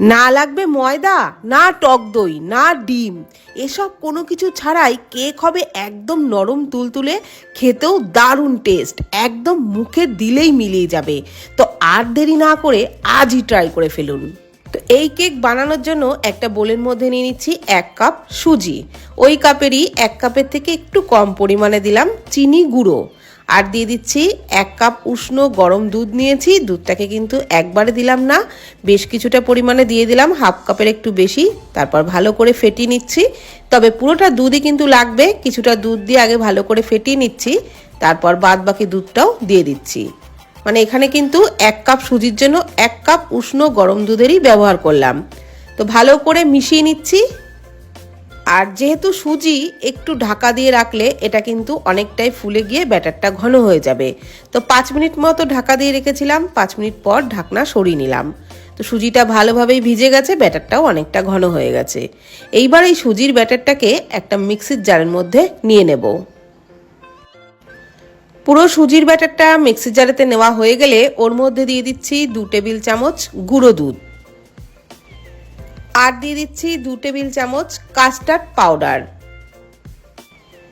না লাগবে ময়দা, না টক দই, না ডিম। এসব কোনো কিছু ছাড়াই কেক হবে একদম নরম তুলতুলে, খেতেও দারুণ টেস্ট একদম মুখে দিলেই মিলিয়ে যাবে। তো আর দেরি না করে আজই ট্রাই করে ফেলুন। তো এই কেক বানানোর জন্য একটা বোলের মধ্যে নিয়ে নিচ্ছি এক কাপ সুজি। ওই কাপেরই এক কাপের থেকে একটু কম পরিমাণে দিলাম চিনি গুঁড়ো। আর দিয়ে দিচ্ছি এক কাপ উষ্ণ গরম দুধ নিয়েছি। দুধটাকে কিন্তু একবারে দিলাম না। বেশ কিছুটা পরিমাণে দিয়ে দিলাম, হাফ কাপের একটু বেশি। তারপর ভালো করে ফেটিয়ে নিচ্ছি। তবে পুরোটা দুধই কিন্তু লাগবে। কিছুটা দুধ দিয়ে আগে ভালো করে ফেটিয়ে নিচ্ছি। তারপর বাদ বাকি দুধটাও দিয়ে দিচ্ছি। মানে এখানে কিন্তু এক কাপ সুজির জন্য এক কাপ উষ্ণ গরম দুধেরই ব্যবহার করলাম। তো ভালো করে মিশিয়ে নিচ্ছি। আর যেহেতু সুজি একটু ঢাকা দিয়ে রাখলে এটা কিন্তু অনেকটাই ফুলে গিয়ে ব্যাটারটা ঘন হয়ে যাবে। তো পাঁচ মিনিট মতো ঢাকা দিয়ে রেখেছিলাম, পাঁচ মিনিট পর ঢাকনা সরিয়ে নিলাম। তো সুজিটা ভালোভাবেই ভিজে গেছে, ব্যাটারটাও অনেকটা ঘন হয়ে গেছে। এইবার এই সুজির ব্যাটারটাকে একটা মিক্সির জারের মধ্যে নিয়ে নেব। পুরো সুজির ব্যাটারটা মিক্সির জারেতে নেওয়া হয়ে গেলে ওর মধ্যে দিয়ে দিচ্ছি দু টেবিল চামচ গুঁড়ো দুধ। আর দিয়ে দিচ্ছি দু টেবিল চামচ কাস্টার্ড পাউডার।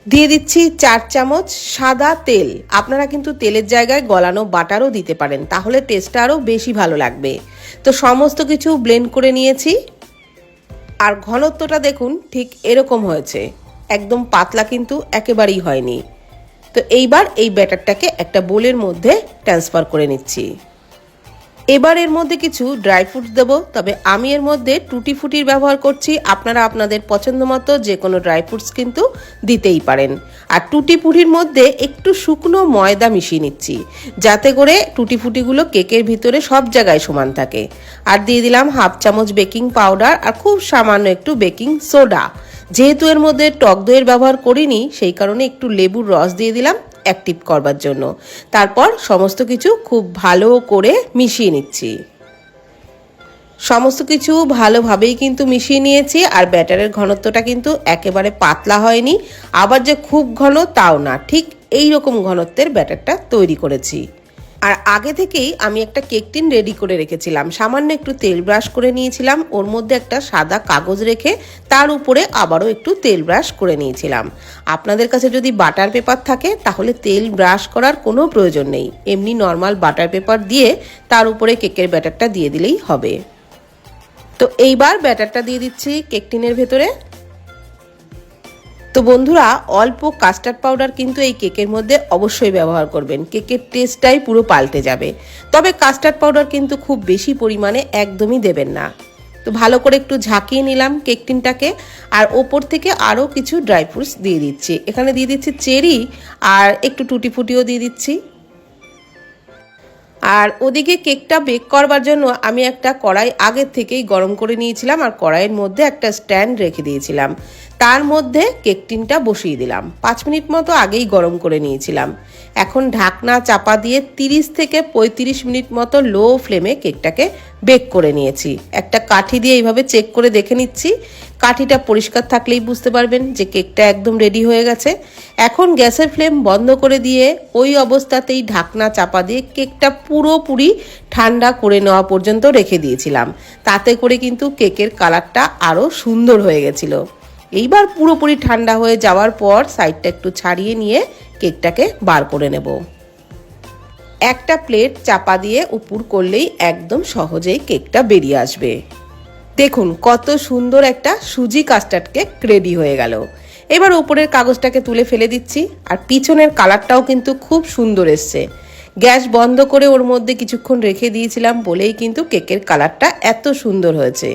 দিয়ে দিচ্ছি চার চামচ সাদা তেল। আপনারা কিন্তু তেলের জায়গায় গলানো বাটারও দিতে পারেন, তাহলে টেস্টটা আরও বেশি ভালো লাগবে। তো সমস্ত কিছু ব্লেন্ড করে নিয়েছি। আর ঘনত্বটা দেখুন, ঠিক এরকম হয়েছে। একদম পাতলা কিন্তু একেবারেই হয়নি। তো এইবার এই ব্যাটারটাকে একটা বোলের মধ্যে ট্রান্সফার করে নিচ্ছি। এবার এর মধ্যে কিছু ড্রাই ফ্রুটস দেবো, তবে আমি এর মধ্যে টুটি ফুটির ব্যবহার করছি। আপনারা আপনাদের পছন্দ মতো যে কোনো ড্রাই ফ্রুটস কিন্তু দিতেই পারেন। আর টুটি ফুটির মধ্যে একটু শুকনো ময়দা মিশিয়ে নিচ্ছি, যাতে করে টুটি ফুটিগুলো কেকের ভিতরে সব জায়গায় সমান থাকে। আর দিয়ে দিলাম হাফ চামচ বেকিং পাউডার আর খুব সামান্য একটু বেকিং সোডা যেহেতু এর মধ্যে টক দইয়ের ব্যবহার করিনি, সেই কারণে একটু লেবুর রস দিয়ে দিলাম। অ্যাক্টিভ করবার জন্য। তারপর সমস্ত কিছু খুব ভালো করে মিশিয়ে নিচ্ছি। সমস্ত কিছু ভালোভাবেই কিন্তু মিশিয়ে নিয়েছি আর ব্যাটারের ঘনত্বটা কিন্তু একেবারে পাতলা হয়নি। আবার যে খুব ঘন তাও না, ঠিক এই রকম ঘনত্বের ব্যাটারটা তৈরি করেছি। আর আগে থেকেই আমি একটা কেক টিন রেডি করে রেখেছিলাম। সামান্য একটু তেল ব্রাশ করে নিয়েছিলাম। ওর মধ্যে একটা সাদা কাগজ রেখে তার উপরে আবারও একটু তেল ব্রাশ করে নিয়েছিলাম। আপনাদের কাছে যদি বাটার পেপার থাকে, তাহলে তেল ব্রাশ করার কোনো প্রয়োজন নেই। এমনি নর্মাল বাটার পেপার দিয়ে তার উপরে কেকের ব্যাটারটা দিয়ে দিলেই হবে। তো এইবার ব্যাটারটা দিয়ে দিচ্ছি কেক টিনের ভেতরে। তো বন্ধুরা, অল্প কাস্টার্ড পাউডার কিন্তু এই কেকের মধ্যে অবশ্যই ব্যবহার করবেন। কেকের টেস্টটাই পুরো পাল্টে যাবে। তবে কাস্টার্ড পাউডার কিন্তু খুব বেশি পরিমাণে একদমই দেবেন না। তো ভালো করে একটু ঝাঁকিয়ে নিলাম কেক টিনটাকে আর ওপর থেকে আরও কিছু ড্রাই ফ্রুটস দিয়ে দিচ্ছি। এখানে দিয়ে দিচ্ছি চেরি আর একটু টুটি ফুটিও দিয়ে দিচ্ছি। আর ওদিকে কেকটা বেক করবার জন্য আমি একটা কড়াই আগের থেকেই গরম করে নিয়েছিলাম। আর কড়াইয়ের মধ্যে একটা স্ট্যান্ড রেখে দিয়েছিলাম। তার মধ্যে কেক টিনটা বসিয়ে দিলাম। পাঁচ মিনিট মতো আগেই গরম করে নিয়েছিলাম। এখন ঢাকনা চাপা দিয়ে তিরিশ থেকে পঁয়ত্রিশ মিনিট মতো লো ফ্লেমে কেকটাকে বেক করে নিয়েছি। একটা কাঠি দিয়ে এইভাবে চেক করে দেখে নিচ্ছি। কাঠিটা পরিষ্কার থাকলেই বুঝতে পারবেন যে কেকটা একদম রেডি হয়ে গেছে। এখন গ্যাসের ফ্লেম বন্ধ করে দিয়ে ওই অবস্থাতেই ঢাকনা চাপা দিয়ে কেকটা পুরোপুরি ঠান্ডা করে নেওয়া পর্যন্ত রেখে দিয়েছিলাম। তাতে করে কিন্তু কেকের কালারটা আরও সুন্দর হয়ে গেছিল। এইবার পুরোপুরি ঠান্ডা হয়ে যাওয়ার পর সাইডটা একটু ছাড়িয়ে নিয়ে কেকটাকে বার করে নেব। একটা প্লেট চাপা দিয়ে উপর করলেই একদম সহজেই কেকটা বেরিয়ে আসবে। দেখুন, কত সুন্দর একটা সুজি কাস্টার্ড কেক রেডি হয়ে গেল। এবার উপরের কাগজটাকে তুলে ফেলে দিচ্ছি, আর পিছনের কালারটাও কিন্তু খুব সুন্দর এসছে। গ্যাস বন্ধ করে ওর মধ্যে কিছুক্ষণ রেখে দিয়েছিলাম বলেই কিন্তু কেকের কালারটা এত সুন্দর হয়েছে।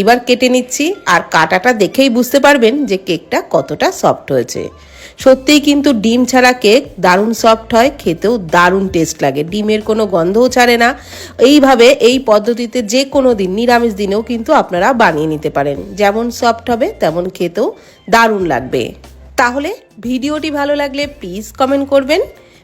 এবার কেটে নিচ্ছি আর কাটাটা দেখেই বুঝতে পারবেন যে কেকটা কতটা সফট হয়েছে। সত্যিই কিন্তু ডিম ছাড়া কেক দারুণ সফট হয়, খেতেও দারুণ টেস্ট লাগে। ডিমের কোনো গন্ধও ছাড়ে না। এইভাবে এই পদ্ধতিতে যে কোনো দিন, নিরামিষ দিনেও কিন্তু আপনারা বানিয়ে নিতে পারেন। যেমন সফট হবে, তেমন খেতেও দারুণ লাগবে। তাহলে ভিডিওটি ভালো লাগলে প্লিজ কমেন্ট করবেন।